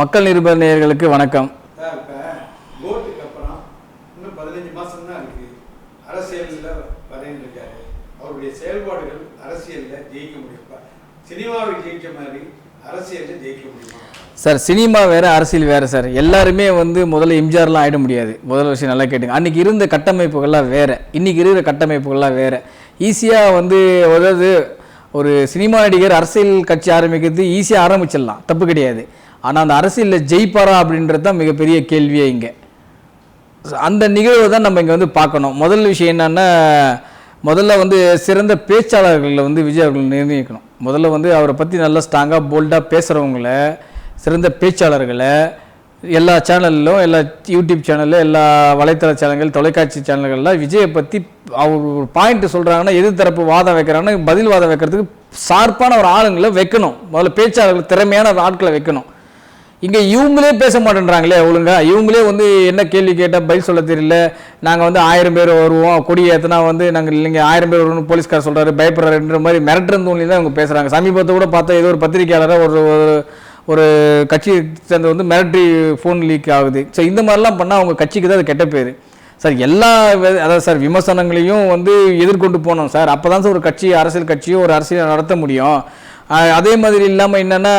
மக்கள் நிருபர் நேயர்களுக்கு வணக்கம். சார் சினிமா வேற அரசியல் வேற சார். எல்லாருமே வந்து முதல்ல எம்ஜிஆர்லாம் ஆயிட முடியாது. முதல் விஷயம் நல்லா கேட்டுங்க. அன்னைக்கு இருந்த கட்டமைப்புகள்லாம் வேற. இன்னைக்கு இருக்கிற கட்டமைப்புகள்லாம் வேற. ஈஸியாக வந்து அதாவது ஒரு சினிமா நடிகர் அரசியல் கட்சி ஆரம்பிக்கிறது ஈஸியாக ஆரம்பிச்சிடலாம். தப்பு கிடையாது. ஆனால் அந்த அரசியலில் ஜெயிப்பாரா அப்படின்றது தான் மிகப்பெரிய கேள்வியே இங்கே. அந்த நிகழ்வை தான் நம்ம இங்கே வந்து பார்க்கணும். முதல் விஷயம் என்னென்னா முதல்ல வந்து சிறந்த பேச்சாளர்களை வந்து விஜய் அவர்கள் நிர்ணயிக்கணும். முதல்ல வந்து அவரை பற்றி நல்லா ஸ்ட்ராங்காக போல்டாக பேசுகிறவங்கள சிறந்த பேச்சாளர்களை எல்லா சேனல்லும் எல்லா யூடியூப் சேனலில் எல்லா வலைத்தள சேனல்கள் தொலைக்காட்சி சேனல்களில் விஜயை பற்றி அவங்க ஒரு பாயிண்ட் சொல்கிறாங்கன்னா எது தரப்பு வாதம் வைக்கிறாங்கன்னா பதில் வாதம் வைக்கிறதுக்கு சார்பான ஒரு ஆளுங்களை வைக்கணும். முதல்ல பேச்சாளர்கள் திறமையான ஆட்களை வைக்கணும். இங்கே இவங்களே பேச மாட்டேன்றாங்களே ஒழுங்கா. இவங்களே வந்து என்ன கேள்வி கேட்டால் பதில் சொல்ல தெரியல. நாங்கள் வந்து ஆயிரம் பேர் வருவோம். கொடி ஏற்றினா வந்து நாங்கள் இல்லைங்க ஆயிரம் பேர் வருவோம் போலீஸ்கார் சொல்கிறாரு பயப்படுறாருன்ற மாதிரி மிரட்டுறது தோணி தான் இவங்க பேசுகிறாங்க சமீபத்தை கூட பார்த்தா ஏதோ ஒரு பத்திரிகையாளராக ஒரு ஒரு ஒரு கட்சி சேர்ந்து வந்து மிரட்டி ஃபோன் லீக் ஆகுது. ஸோ இந்த மாதிரிலாம் பண்ணால் அவங்க கட்சிக்கு தான் அது கெட்ட பேர். சார் எல்லா அதாவது சார் விமர்சனங்களையும் வந்து எதிர்கொண்டு போனோம் சார். அப்போ தான் சார் ஒரு கட்சி அரசியல் கட்சியோ ஒரு அரசியல் நடத்த முடியும். அதே மாதிரி இல்லாமல் என்னென்னா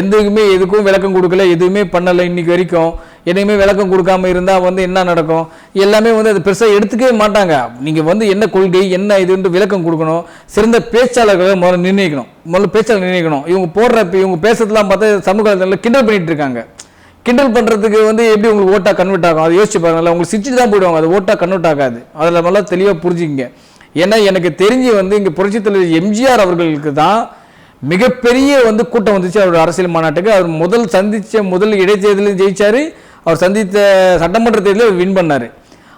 எதுக்குமே எதுக்கும் விளக்கம் கொடுக்கல எதுவுமே பண்ணலை இன்றைக்கி வரைக்கும். எதுவுமே விளக்கம் கொடுக்காம இருந்தால் வந்து என்ன நடக்கும்? எல்லாமே வந்து அது பெருசாக எடுத்துக்கவே மாட்டாங்க. நீங்கள் வந்து என்ன கொள்கை என்ன இதுன்ட்டு விளக்கம் கொடுக்கணும். சிறந்த பேச்சாளர்களை முதல்ல நிர்ணயிக்கணும். முதல்ல பேச்சாளர் நிர்ணயிக்கணும். இவங்க போடுற இப்போ இவங்க பேசுறதுலாம் பார்த்தா சமூக கிண்டல் பண்ணிகிட்டு இருக்காங்க. கிண்டல் பண்ணுறதுக்கு வந்து எப்படி உங்களுக்கு ஓட்டாக கன்வெர்ட் ஆகும்? அதை யோசிச்சு பாருங்களேன் உங்களுக்கு சிரிச்சு தான் போயிடுவாங்க. அது ஓட்டாக கன்வெர்ட் ஆகாது. அதில் நல்லா தெளிவாக புரிஞ்சுக்கிங்க. ஏன்னா எனக்கு தெரிஞ்சு வந்து இங்கே புரட்சித்தலைவர் எம்ஜிஆர் அவர்களுக்கு தான் மிகப்பெரிய வந்து கூட்டம் வந்துச்சு. அவரோட அரசியல் மாநாட்டுக்கு. அவர் முதல் சந்தித்த முதல் இடைத்தேர்தலையும் ஜெயிச்சார். அவர் சந்தித்த சட்டமன்ற தேர்தலில் வின் பண்ணார்.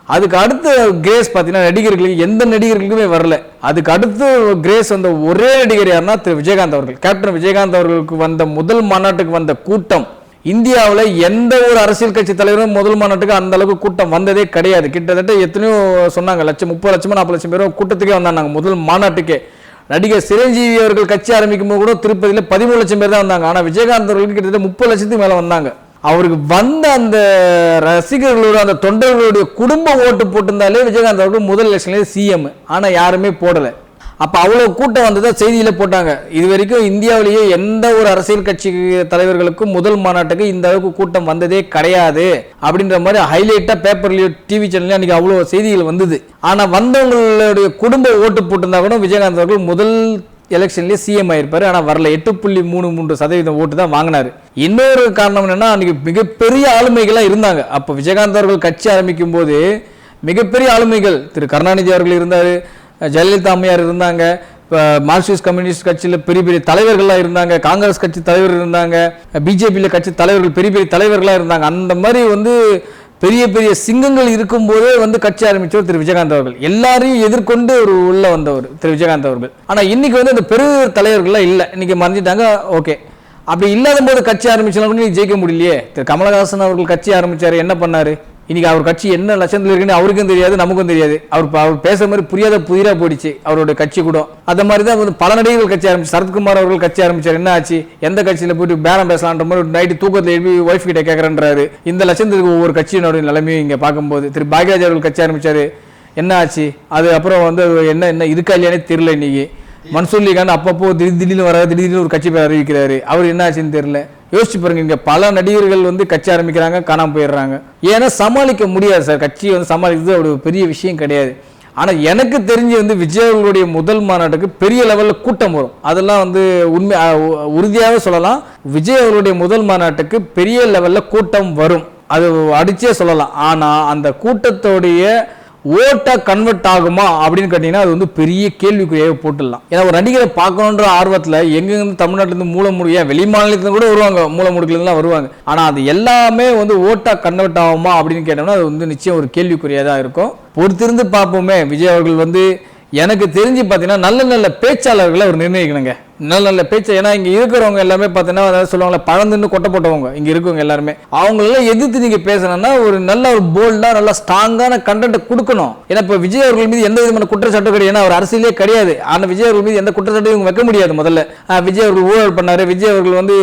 அதுக்கு அடுத்த கிரேஸ் பார்த்தீங்கன்னா நடிகர்களுக்கு எந்த நடிகர்களுக்குமே வரல. அதுக்கு அடுத்து கிரேஸ் வந்த ஒரே நடிகர் யாருன்னா திரு விஜயகாந்த் அவர்கள். கேப்டன் விஜயகாந்த் அவர்களுக்கு வந்த முதல் மாநாட்டுக்கு வந்த கூட்டம் இந்தியாவில் எந்த ஒரு அரசியல் கட்சி தலைவரும் முதல் மாநாட்டுக்கு அந்த அளவுக்கு கூட்டம் வந்ததே கிடையாது. கிட்டத்தட்ட எத்தனையோ சொன்னாங்க. லட்சம் முப்பது லட்சமோ நாற்பது லட்சம் பேரும் கூட்டத்துக்கே வந்தாங்க. முதல் மாநாட்டுக்கே. நடிகர் சிரஞ்சீவி அவர்கள் கட்சி ஆரம்பிக்கும் போது கூட திருப்பதியில் பதிமூணு லட்சம் பேர் தான் வந்தாங்க. ஆனால் விஜயகாந்த் அவர்களுக்கு கிட்டத்தட்ட முப்பது லட்சத்துக்கு மேலே வந்தாங்க. அவருக்கு வந்த அந்த ரசிகர்களோட அந்த தொண்டர்களுடைய குடும்ப ஓட்டு போட்டிருந்தாலே விஜயகாந்த் அவர்கள் முதல் எலெக்ஷன்லேயே சிஎம் ஆனால் யாருமே போடலை. அப்போ அவ்வளோ கூட்டம் வந்ததை செய்தியில் போட்டாங்க. இது வரைக்கும் இந்தியாவிலேயே எந்த ஒரு அரசியல் கட்சி தலைவர்களுக்கும் முதல் மாநாட்டுக்கு இந்த அளவுக்கு கூட்டம் வந்ததே கிடையாது அப்படின்ற மாதிரி ஹைலைட்டாக பேப்பர்லேயோ டிவி சேனல்லையும் அன்றைக்கி அவ்வளோ செய்திகள் வந்தது. ஆனால் வந்தவங்களுடைய குடும்ப ஓட்டு போட்டிருந்தா கூட விஜயகாந்த் அவர்கள் முதல் எலெக்ஷன்லேயே சிஎம் ஆயிருப்பாரு. ஆனால் வரல. எட்டு புள்ளி மூணு மூன்று சதவீதம் ஓட்டு தான் வாங்கினார். இன்னொரு காரணம் என்னென்னா அன்றைக்கி மிகப்பெரிய ஆளுமைகளாக இருந்தாங்க. அப்போ விஜயகாந்த் அவர்கள் கட்சி ஆரம்பிக்கும் போது மிகப்பெரிய ஆளுமைகள் திரு கருணாநிதி அவர்கள் இருந்தார். ஜெயலலிதா அம்மையார் இருந்தாங்க. இப்போ மார்க்சிஸ்ட் கம்யூனிஸ்ட் கட்சியில் பெரிய பெரிய தலைவர்கள்லாம் இருந்தாங்க. காங்கிரஸ் கட்சி தலைவர் இருந்தாங்க. பிஜேபியில் கட்சி தலைவர்கள் பெரிய பெரிய தலைவர்களாக இருந்தாங்க. அந்த மாதிரி வந்து பெரிய பெரிய சிங்கங்கள் இருக்கும்போதே வந்து கட்சி ஆரம்பித்தவர் திரு விஜயகாந்த் அவர்கள். எல்லாரையும் எதிர்கொண்டு ஒரு உள்ளே வந்தவர் திரு விஜயகாந்த் அவர்கள். ஆனால் இன்றைக்கி வந்து அந்த பெரு தலைவர்கள்லாம் இல்லை. இன்றைக்கி மறைஞ்சிட்டாங்க ஓகே. அப்படி இல்லாத போது கட்சி ஆரம்பிச்சாலும் நீ ஜெயிக்க முடியலையே. திரு கமலஹாசன் அவர்கள் கட்சி ஆரம்பித்தார் என்ன பண்ணார்? இன்றைக்கி அவர் கட்சி என்ன லட்சத்தில் இருக்குன்னு அவருக்கும் தெரியாது நமக்கும் தெரியாது. அவர் அவர் பேசுகிற மாதிரி புரியாத புதிராக போயிடுச்சு அவரோட கட்சி கூட. அந்த மாதிரி தான் வந்து பல நடிகர்கள் கட்சி ஆரம்பிச்சு சரத்குமார் அவர்கள் கட்சி ஆரம்பிச்சார். என்ன ஆச்சு? எந்த கட்சியில் போயிட்டு பேரம் பேசலான்ற மாதிரி நைட்டு தூக்கத்தில் எழுப்பி ஒய்ஃப் கிட்ட கேட்குறன்றாரு இந்த லட்சத்துக்கு ஒவ்வொரு கட்சியினுடைய நிலைமையும் இங்கே பார்க்கும்போது. திரு. பாக்யராஜ் அவர்கள் கட்சி ஆரம்பிச்சார். என்ன ஆச்சு? அது அப்புறம் வந்து என்ன என்ன இருக்கா இல்லையானே தெரியல இன்னைக்கு. மன்சூர் அலிகான் அப்பப்போ திடீர் திடீர்னு வராது திடீர்னு ஒரு கட்சி பேர் அறிவிக்கிறாரு. அவர் என்ன ஆச்சுன்னு தெரியல. யோசிச்சு பாருங்க இங்கே பல நடிகர்கள் வந்து கட்சி ஆரம்பிக்கிறாங்க காணாம போயிடுறாங்க. ஏன்னா சமாளிக்க முடியாது சார். கட்சியை வந்து சமாளிக்கிறது ஒரு பெரிய விஷயம் கிடையாது. ஆனால் எனக்கு தெரிஞ்சு வந்து விஜய் அவர்களுடைய முதல் மாநாட்டுக்கு பெரிய லெவலில் கூட்டம் வரும். அதெல்லாம் வந்து உண்மை உறுதியாகவே சொல்லலாம். விஜய் அவர்களுடைய முதல் மாநாட்டுக்கு பெரிய லெவலில் கூட்டம் வரும். அது அடிச்சே சொல்லலாம். ஆனால் அந்த கூட்டத்தோடைய ஓட்டாக கன்வெர்ட் ஆகுமா அப்படின்னு கேட்டிங்கன்னா அது வந்து பெரிய கேள்விக்குறியாக போட்டுடலாம். ஏன்னா ஒரு நடிகரை பார்க்கணுன்ற ஆர்வத்தில் எங்கெங்க தமிழ்நாட்டிலேருந்து மூல வெளி மாநிலத்துலேருந்து கூட வருவாங்க மூல முடுக்கிலேருந்துலாம் வருவாங்க. ஆனால் அது எல்லாமே வந்து ஓட்டாக கன்வெர்ட் ஆகுமா அப்படின்னு கேட்டோம்னா அது வந்து நிச்சயம் ஒரு கேள்விக்குறியாக தான் இருக்கும். பொறுத்திருந்து பார்ப்போமே விஜய் அவர்கள் வந்து எனக்கு தெரிஞ்சு பார்த்தீங்கன்னா நல்ல நல்ல பேச்சாளர்களை அவர் நிர்ணயிக்கணுங்க. நல்ல நல்ல பேச்சு ஏன்னா இங்கே இருக்கிறவங்க எல்லாமே பார்த்தீங்கன்னா அதாவது சொல்லுவாங்களே பழந்துன்னு கொட்டை போட்டவங்க இங்கே இருக்கவங்க எல்லாருமே. அவங்களெல்லாம் எதிர்த்து நீங்கள் பேசணும்னா ஒரு நல்ல ஒரு போல்டாக நல்லா ஸ்ட்ராங்கான கண்டென்ட்டை கொடுக்கணும். ஏன்னா இப்போ விஜய் அவர்கள் மீது எந்த விதமான குற்றச்சாட்டும் கிடையாது. ஏன்னா அவர் அரசியலே கிடையாது. ஆனால் விஜய் அவர்கள் மீது எந்த குற்றச்சாட்டும் இவங்க வைக்க முடியாது முதல்ல. விஜய் அவர்கள் ஊழல் பண்ணார். விஜய் அவர்கள் வந்து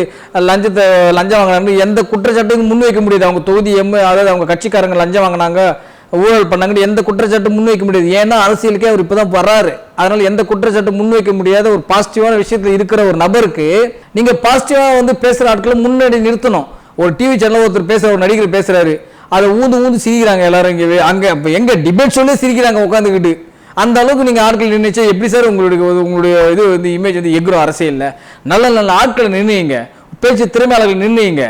லஞ்சத்தை லஞ்சம் வாங்கினாரு. எந்த குற்றச்சாட்டுக்கும் முன் வைக்க முடியாது. அவங்க தொகுதி எம் அதாவது அவங்க கட்சிக்காரங்க லஞ்சம் வாங்கினாங்க. ஊழல் பண்ணாங்கன்னு எந்த குற்றச்சாட்டும் முன்வைக்க முடியாது. ஏன்னா அரசியலுக்கே அவர் இப்போதான் வர்றாரு. அதனால எந்த குற்றச்சாட்டும் முன்வைக்க முடியாத ஒரு பாசிட்டிவான விஷயத்தில் இருக்கிற ஒரு நபருக்கு நீங்க பாசிட்டிவா வந்து பேசுற ஆட்களை முன்னாடி நிறுத்தணும். ஒரு டிவி சேனல் ஒருத்தர் பேசுற ஒரு நடிகர் பேசுறாரு. அதை ஊந்து ஊந்து சிரிக்கிறாங்க எல்லாரும் இங்கே. அங்க எங்க டிபேட் சொல்லி சிரிக்கிறாங்க உட்காந்துக்கிட்டு அந்த அளவுக்கு நீங்க ஆட்கள் நிர்ணயிச்சா எப்படி சார் உங்களுடைய உங்களுடைய இது வந்து இமேஜ் வந்து எக்ரோ அரசியலில்? நல்ல நல்ல ஆட்களை நிர்ணயிங்க. பேச்சு திறமையாளர்கள் நிர்ணயிங்க.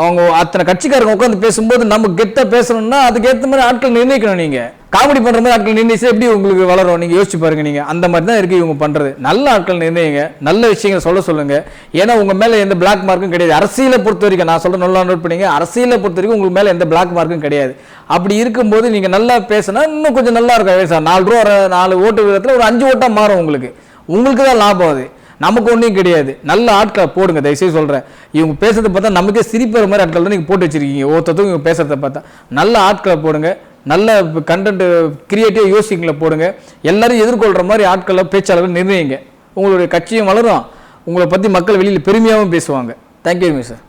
அவங்க அத்தனை கட்சிக்காரங்க உட்காந்து பேசும்போது நம்ம கெத்தா பேசணும்னா அதுக்கு ஏற்ற மாதிரி ஆட்கள் நிர்ணயிக்கணும் நீங்க. காமெடி பண்ற மாதிரி ஆட்கள் நிர்ணயிச்சு எப்படி உங்களுக்கு வளரும்? நீங்க யோசிச்சு பாருங்க நீங்க. அந்த மாதிரி தான் இருக்கு இவங்க பண்றது. நல்ல ஆட்கள் நிர்ணயிங்க. நல்ல விஷயங்களை சொல்ல சொல்லுங்க. ஏன்னா உங்க மேல எந்த பிளாக் மார்க்கும் கிடையாது. அரசியலை பொறுத்த வரைக்கும் நான் சொல்ற நல்லா நோட் பண்ணீங்க அரசியலை பொறுத்த வரைக்கும் உங்களுக்கு மேல எந்த பிளாக் மார்க்கும் கிடையாது. அப்படி இருக்கும்போது நீங்க நல்லா பேசினா இன்னும் கொஞ்சம் நல்லா இருக்கும். சார் நாலு ரூபா நாலு ஓட்டு விதத்துல ஒரு அஞ்சு ஓட்டா மாறும் உங்களுக்கு. உங்களுக்கு தான் லாபம் அது. நமக்கு ஒன்றும் கிடையாது. நல்ல ஆட்களை போடுங்க தயவுசெய்து சொல்கிறேன் இவங்க பேசுறத பார்த்தா நமக்கே சிரிப்புற மாதிரி ஆட்கள் தான் நீங்கள் போட்டு வச்சிருக்கீங்க. ஒவ்வொருத்தரும் இவங்க பேசுறத பார்த்தா. நல்ல ஆட்களை போடுங்க. நல்ல கண்டென்ட் கிரியேட்டிவ் யோசிங்களை போடுங்க. எல்லாரும் எதிர்கொள்கிற மாதிரி ஆட்களை பேச்சாளர்கள் நிர்ணயிங்க. உங்களுடைய கட்சியும் வளரும். உங்களை பற்றி மக்கள் வெளியில் பெருமையாகவும் பேசுவாங்க. Thank you sir